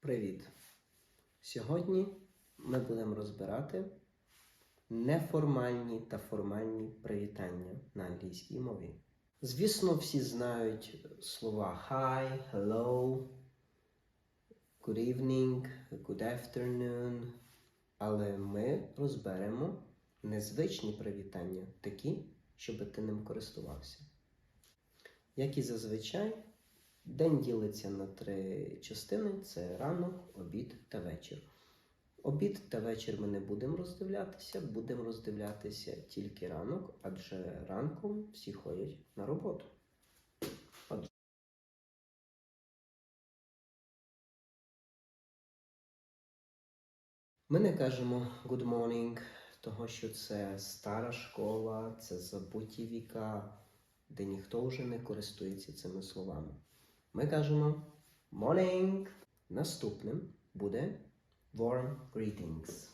Привіт! Сьогодні ми будемо розбирати неформальні та формальні привітання на англійській мові. Звісно, всі знають слова hi, hello, good evening, good afternoon, але ми розберемо незвичні привітання, такі, щоб ти ним користувався. Як і зазвичай, День ділиться на три частини: це ранок, обід та вечір. Обід та вечір ми не будемо роздивлятися, будемо роздивлятися тільки ранок, адже ранком всі ходять на роботу. Ми не кажемо good morning, того що це стара школа, це забуті віка, де ніхто вже не користується цими словами. Ми кажемо morning. Наступним буде warm greetings.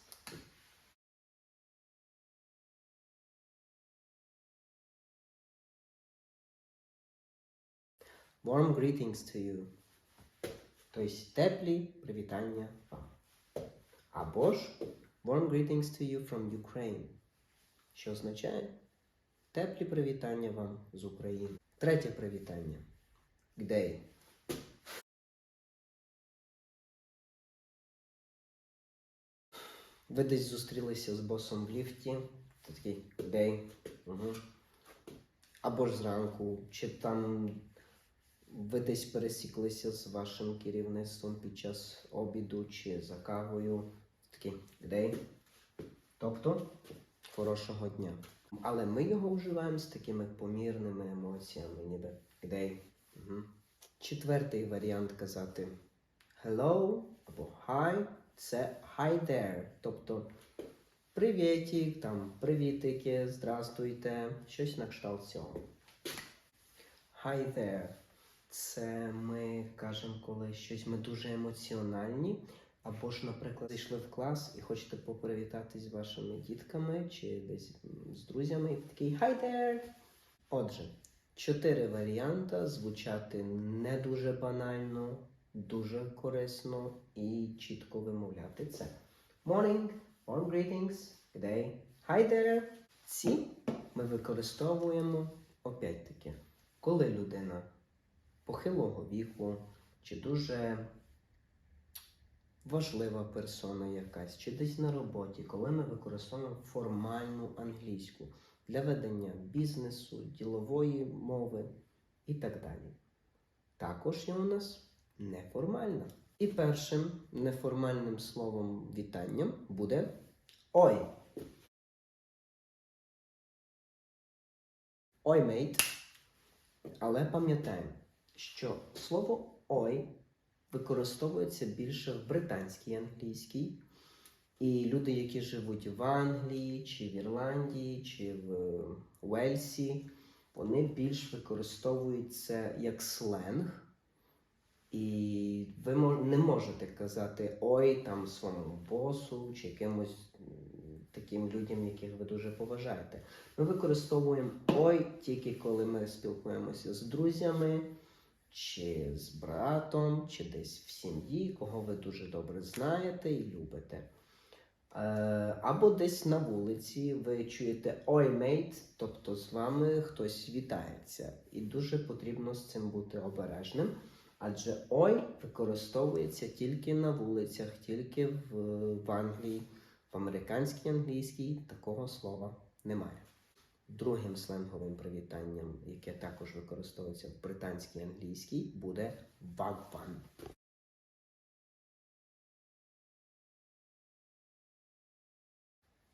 Warm greetings to you. Тобто теплі привітання вам. Або ж warm greetings to you from Ukraine. Що означає теплі привітання вам з України. Третє привітання. Гдей. Ви десь зустрілися з босом в ліфті. Ти такий гдей. Угу. Або ж зранку, чи там ви десь пересіклися з вашим керівництвом під час обіду чи за кавою. Такий гдей. Тобто хорошого дня. Але ми його вживаємо з такими помірними емоціями, ніби гдей. Четвертий варіант казати hello або hi це hi there. Тобто привітик, там привітики, здрастуйте, щось на кшталт цього. Hi there. Це ми кажемо, коли щось ми дуже емоціональні. Або ж, наприклад, зайшли в клас і хочете попривітатись з вашими дітками чи десь з друзями, і такий Hi there! Отже, чотири варіанти звучати не дуже банально, дуже корисно і чітко вимовляти це. Morning, warm greetings, good day, hi there. Ці ми використовуємо опять-таки, коли людина похилого віку чи дуже важлива персона якась, чи десь на роботі, коли ми використовуємо формальну англійську для ведення бізнесу, ділової мови і так далі. Також є у нас неформальна. І першим неформальним словом вітанням буде ой. Ой, мейт. Але пам'ятаємо, що слово ой використовується більше в британській англійській. І люди, які живуть в Англії, чи в Ірландії, чи в Уельсі, вони більш використовують це як сленг. І ви не можете казати ой там своєму босу чи якимось таким людям, яких ви дуже поважаєте. Ми використовуємо ой тільки коли ми спілкуємося з друзями, чи з братом, чи десь в сім'ї, кого ви дуже добре знаєте і любите. Або десь на вулиці ви чуєте ой мейт, тобто з вами хтось вітається. І дуже потрібно з цим бути обережним. Адже ой використовується тільки на вулицях, тільки в, в Англії, в американській англійській такого слова немає. Другим сленговим привітанням, яке також використовується в британській англійській, буде вагван.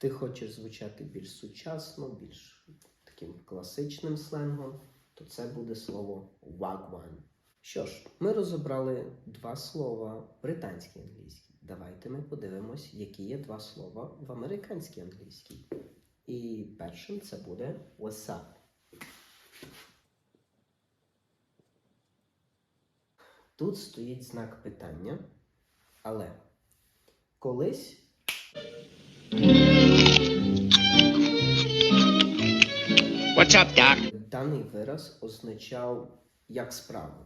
Ти хочеш звучати більш сучасно, більш таким класичним сленгом, то це буде слово wagwan. Що ж, ми розібрали два слова британській англійській. Давайте ми подивимось, які є два слова в американській англійській. І першим це буде what's up. Тут стоїть знак питання, але колись What's даний вираз означав як справи.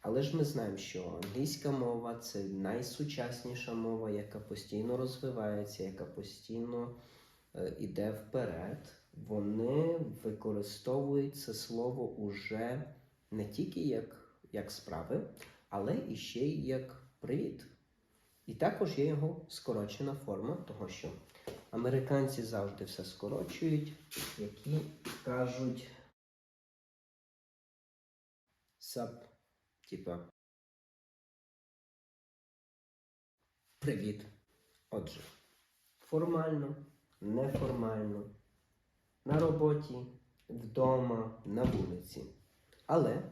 Але ж ми знаємо, що англійська мова це найсучасніша мова, яка постійно розвивається, яка постійно е, вперед. Вони використовують це слово уже не тільки як, як справи, але і ще й як привіт. І також є його скорочена форма, того що американці завжди все скорочують, які кажуть сап, типа привіт. Отже, формально, неформально, на роботі, вдома, на вулиці. Але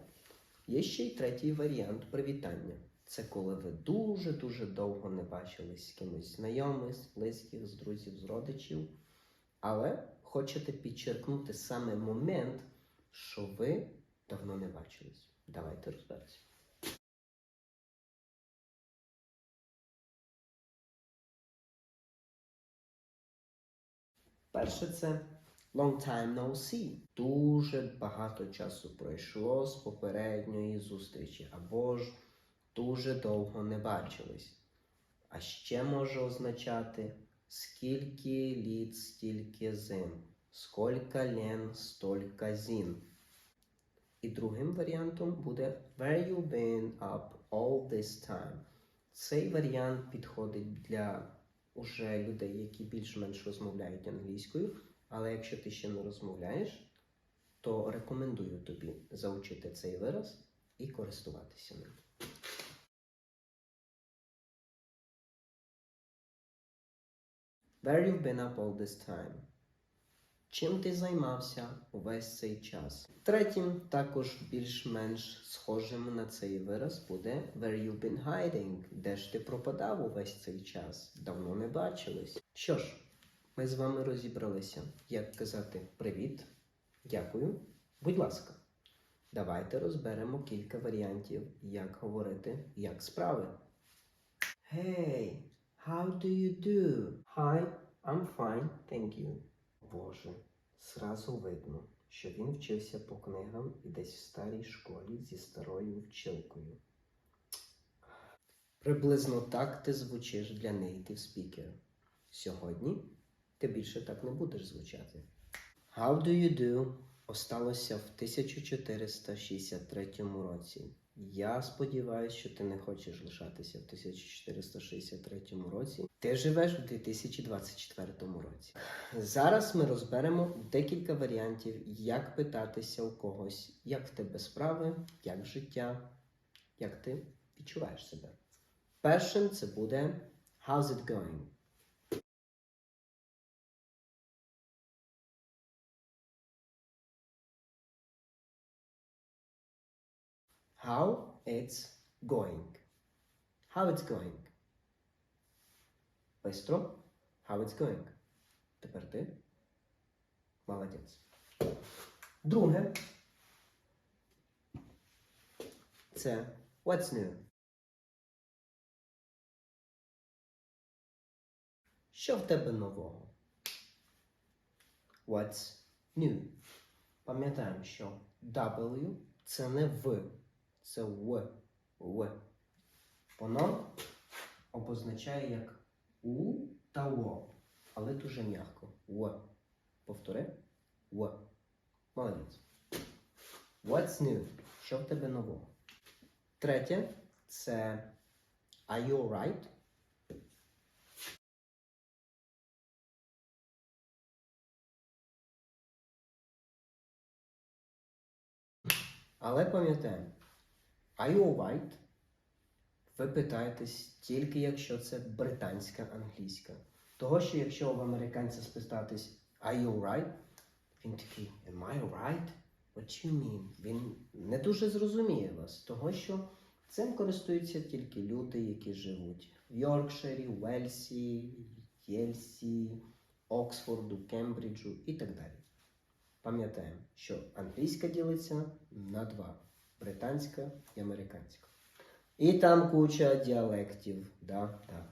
є ще й третій варіант привітання. Це коли ви дуже-дуже довго не бачились з кимось знайомих, з близьких, з друзів, з родичів, але хочете підчеркнути саме момент, що ви давно не бачились. Давайте розберемося. Перше це long time no see. Дуже багато часу пройшло з попередньої зустрічі, або ж дуже довго не бачились. А ще може означати скільки літ, стільки зим, скільки лен, стільки зін. І другим варіантом буде Where you been up all this time. Цей варіант підходить для уже людей, які більш-менш розмовляють англійською. Але якщо ти ще не розмовляєш, то рекомендую тобі заучити цей вираз і користуватися ним. Where you've been up all this time? Чим ти займався увесь цей час? Третім, також більш-менш схожим на цей вираз буде Where you've been hiding? Де ж ти пропадав увесь цей час? Давно не бачились. Що ж, ми з вами розібралися, як казати привіт, дякую, будь ласка. Давайте розберемо кілька варіантів, як говорити, як справи. Hey, how do you do? Hi, I'm fine, thank you. Боже, зразу видно, що він вчився по книгам і десь в старій школі зі старою вчилкою. Приблизно так ти звучиш для native speaker. Сьогодні ти більше так не будеш звучати. How do you do осталося в 1463 році. Я сподіваюся, що ти не хочеш лишатися в 1463 році. Ти живеш в 2024 році. Зараз ми розберемо декілька варіантів, як питатися у когось, як в тебе справи, як життя, як ти відчуваєш себе. Першим це буде How's it going? How it's going. How it's going. Бистро. How it's going. Тепер ти. Молодець. Друге. Це what's new. Що в тебе нового? What's new? Пам'ятаємо, що W це не В, це В. В. Воно обозначає як У та О, але дуже м'яко. В. Повтори. В. Молодець. What's new? Що в тебе нового? Третє це Are you alright? Але пам'ятаємо, you? Ви питаєтесь тільки якщо це британська англійська. Того, що якщо в американця спитатись Are you alright? Він такий Am I alright? What you mean? Він не дуже зрозуміє вас, того що цим користуються тільки люди, які живуть в Йоркширі, Уельсі, Єльсі, Оксфорду, Кембриджу і так далі. Пам'ятаємо, що англійська ділиться на два: британська і американська. І там куча діалектів. Да, да.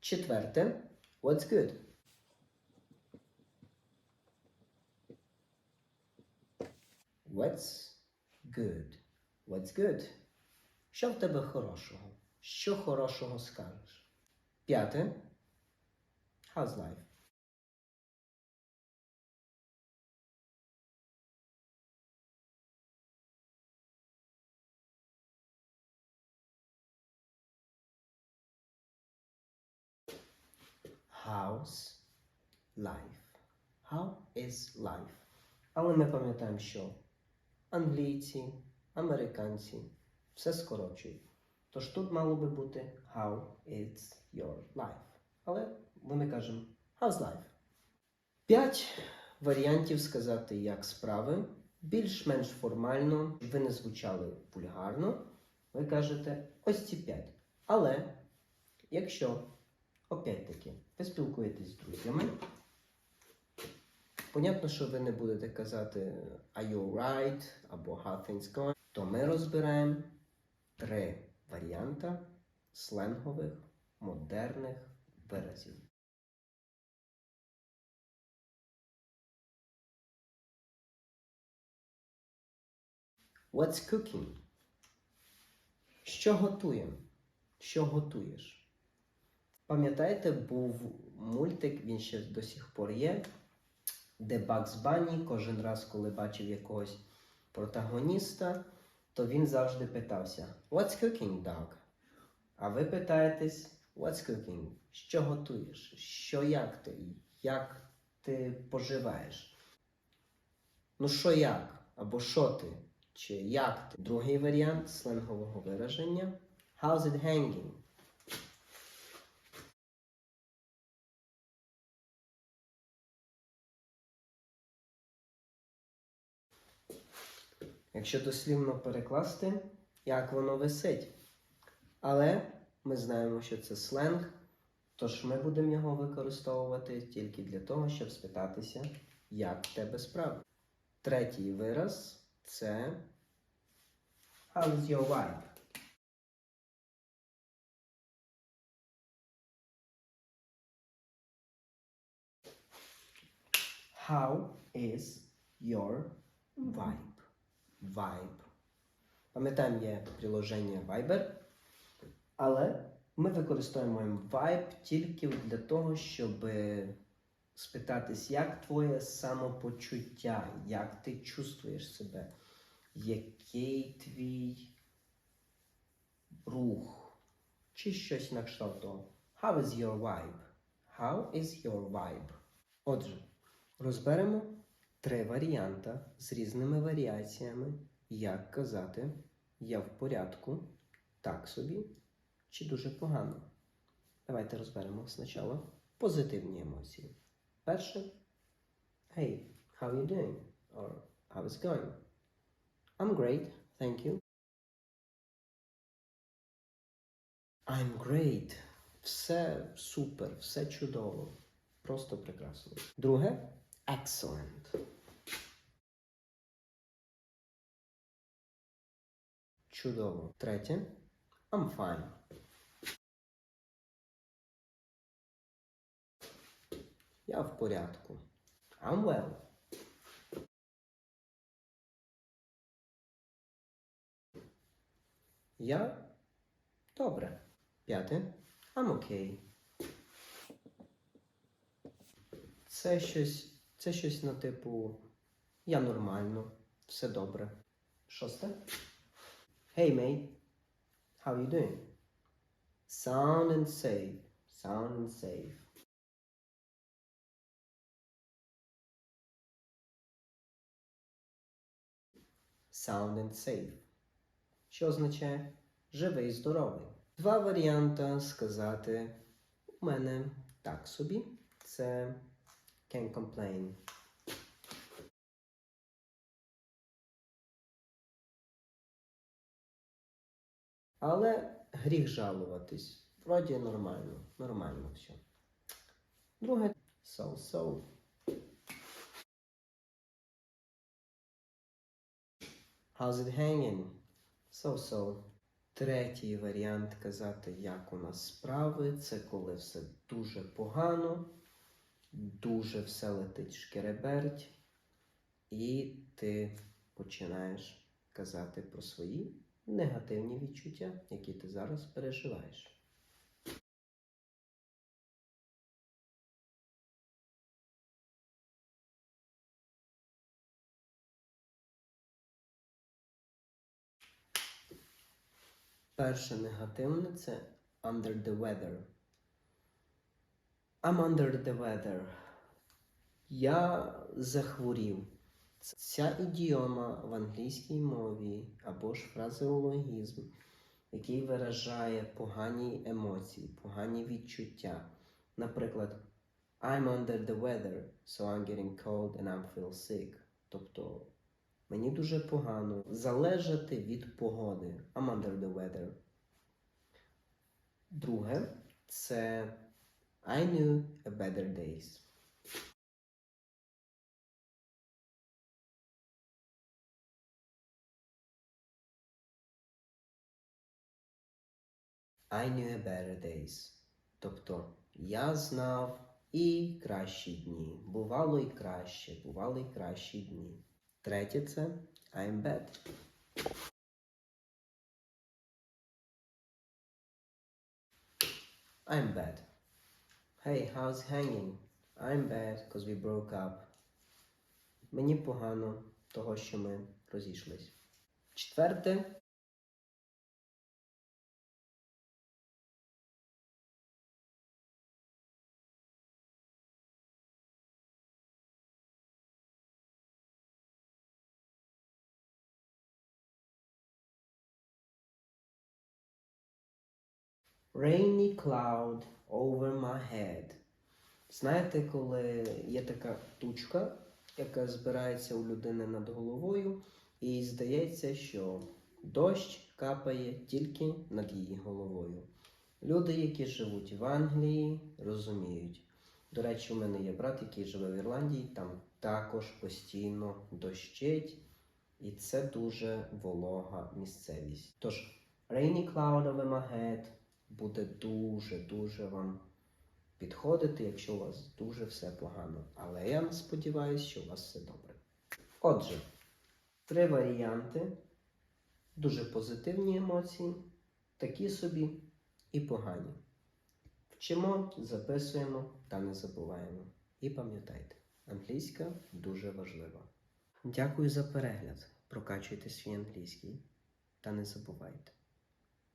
Четверте. What's good? What's good? What's good? Що в тебе хорошого? Що хорошого скажеш? П'яте. How's life? How's life? How is life? Але ми пам'ятаємо, що англійці, американці все скорочують. Тож тут мало би бути How is your life? Але ми кажемо How's life? П'ять варіантів сказати, як справи. Більш-менш формально, ви не звучали вульгарно. Ви кажете ось ці п'ять. Але якщо, опять-таки, ви спілкуєтесь з друзями, понятно, що ви не будете казати Are you alright? або How things going, то ми розбираємо три варіанти сленгових модерних виразів. What's cooking? Що готуємо? Що готуєш? Пам'ятаєте, був мультик, він ще до сих пор є, де Бакс Банні кожен раз, коли бачив якогось протагоніста, то він завжди питався What's cooking, dog? А ви питаєтесь What's cooking? Що готуєш? Що як ти? Як ти поживаєш? Ну, що як? Або що ти? Чи як ти? Другий варіант сленгового вираження How's it hanging? Якщо дослівно перекласти, як воно висить. Але ми знаємо, що це сленг, тож ми будемо його використовувати тільки для того, щоб спитатися, як в тебе справи. Третій вираз це How is your vibe? How is your vibe? Vibe. Пам'ятаємо, є приложення Viber, але ми використовуємо Vibe тільки для того, щоб спитатись, як твоє самопочуття, як ти чувствуєш себе, який твій рух, чи щось на кшталт. How is your vibe? How is your vibe? Отже, розберемо три варіанти з різними варіаціями, як казати я в порядку, так собі чи дуже погано. Давайте розберемо спочатку позитивні емоції. Перше Hey, how are you doing? Or how is going? I'm great, thank you. I'm great. Все супер, все чудово. Просто прекрасно. Друге excellent. Чудово. Третє I'm fine. Я в порядку. I'm well. Я добре. П'яте. I'm okay. Це щось, це щось на типу Я нормально, все добре. Шосте. Hey mate, how you doing? Sound and safe. Sound and safe. Sound and safe. Що означає живий, здоровий. Два варіанти сказати у мене так собі. Це can't complain. Але гріх жалуватись. Вроді нормально. Нормально все. Друге so-so. How's it hanging? So-so. Третій варіант казати, як у нас справи, це коли все дуже погано, дуже все летить шкереберть, і ти починаєш казати про свої негативні відчуття, які ти зараз переживаєш. Перше негативне це under the weather. I'm under the weather. Я захворів. Ця ідіома в англійській мові або ж фразеологізм, який виражає погані емоції, погані відчуття. Наприклад, I'm under the weather, so I'm getting cold and I feel sick. Тобто мені дуже погано залежати від погоди. I'm under the weather. Друге це I knew a better days. I knew a better days. Тобто я знав і кращі дні. Бувало і краще, бували і кращі дні. Третє це I'm bad. I'm bad. Hey, how's hanging? I'm bad because we broke up. Мені погано того, що ми розійшлись. Четверте. Rainy cloud over my head. Знаєте, коли є така тучка, яка збирається у людини над головою, і здається, що дощ капає тільки над її головою. Люди, які живуть в Англії, розуміють. До речі, у мене є брат, який живе в Ірландії, там також постійно дощить, і це дуже волога місцевість. Тож, rainy cloud over my head буде дуже-дуже вам підходити, якщо у вас дуже все погано. Але я сподіваюся, що у вас все добре. Отже, три варіанти, дуже позитивні емоції, такі собі і погані. Вчимо, записуємо та не забуваємо. І пам'ятайте, англійська дуже важлива. Дякую за перегляд. Прокачуйте свій англійський та не забувайте,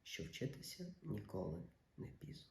що вчитися ніколи не пізно.